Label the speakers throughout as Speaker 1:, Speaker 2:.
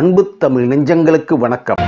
Speaker 1: அன்பு தமிழ் நெஞ்சங்களுக்கு வணக்கம்.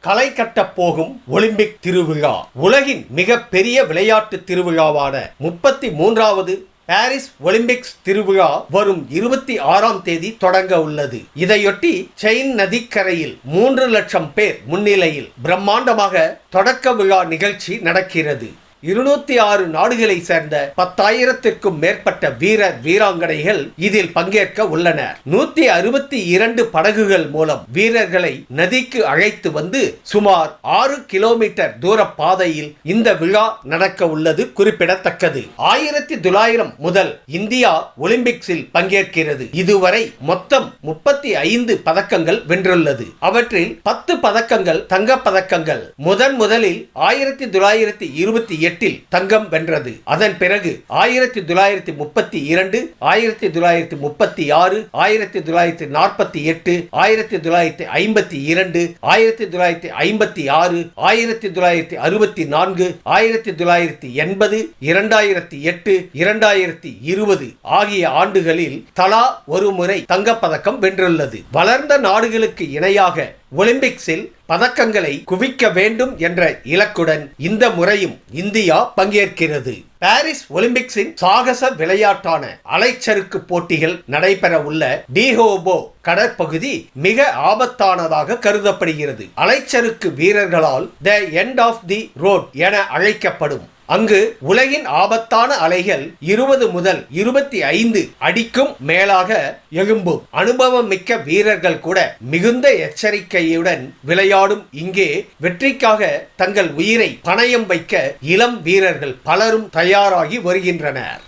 Speaker 2: களை கட்டப் போகும் ஒலிம்பிக் திருவிழா உலகின் மிக பெரிய விளையாட்டு திருவிழாவான முப்பத்தி மூன்றாவது பாரிஸ் ஒலிம்பிக்ஸ் திருவிழா வரும் இருபத்தி ஆறாம் தேதி தொடங்க உள்ளது. இதையொட்டி செயின் நதிக்கரையில் மூன்று லட்சம் பேர் முன்னிலையில் பிரம்மாண்டமாக தொடக்க விழா நிகழ்ச்சி நடக்கிறது. இருநூத்தி ஆறு நாடுகளை சேர்ந்த பத்தாயிரத்திற்கும் மேற்பட்ட வீரர் வீராங்கனைகள் இதில் பங்கேற்க உள்ளனர். நூத்தி அறுபத்தி இரண்டு படகுகள் மூலம் வீரர்களை நதிக்கு அழைத்து வந்து சுமார் ஆறு கிலோமீட்டர் தூர பாதையில் இந்த விழா நடக்க உள்ளது குறிப்பிடத்தக்கது. ஆயிரத்தி தொள்ளாயிரம் முதல் இந்தியா ஒலிம்பிக்ஸில் பங்கேற்கிறது. இதுவரை மொத்தம் முப்பத்தி ஐந்து பதக்கங்கள் வென்றுள்ளது. அவற்றில் பத்து பதக்கங்கள் தங்கப் பதக்கங்கள். முதன் முதலில் ஆயிரத்தி தொள்ளாயிரத்தி இருபத்தி எட்டில் தங்கம் வென்றது. அதன் பிறகு ஆயிரத்தி தொள்ளாயிரத்தி முப்பத்தி இரண்டு ஆயிரத்தி தொள்ளாயிரத்தி முப்பத்தி ஆறு ஆயிரத்தி தொள்ளாயிரத்தி நாற்பத்தி எட்டு ஆயிரத்தி தொள்ளாயிரத்தி ஐம்பத்தி இரண்டு ஆயிரத்தி தொள்ளாயிரத்தி ஐம்பத்தி ஆறு ஆயிரத்தி தொள்ளாயிரத்தி அறுபத்தி நான்கு ஆயிரத்தி தொள்ளாயிரத்தி எண்பது இரண்டாயிரத்தி எட்டு இரண்டாயிரத்தி இருபது ஆகிய ஆண்டுகளில் தலா ஒரு முறை தங்கப்பதக்கம் வென்றுள்ளது. வளர்ந்த நாடுகளுக்கு இணையாக ஒலிம்பிக்ஸில் பதக்கங்களை குவிக்க வேண்டும் என்ற இலக்குடன் இந்த முறையும் இந்தியா பங்கேற்கிறது. பாரிஸ் ஒலிம்பிக்ஸின் சாகச விளையாட்டான அலைச்சறுக்கு போட்டிகள் நடைபெற உள்ள டிஹோபோ கடற்பகுதி மிக ஆபத்தானதாக கருதப்படுகிறது. அலைச்சறுக்கு வீரர்களால் the end of the road என அழைக்கப்படும். அங்கு உலகின் ஆபத்தான அலைகள் இருபது முதல் இருபத்தி ஐந்து அடிக்கும் மேலாக எழும்பும். அனுபவம் மிக்க வீரர்கள் கூட மிகுந்த எச்சரிக்கையுடன் விளையாடும். இங்கே வெற்றிக்காக தங்கள் உயிரை பணயம் வைக்க இளம் வீரர்கள் பலரும் தயாராகி வருகின்றனர்.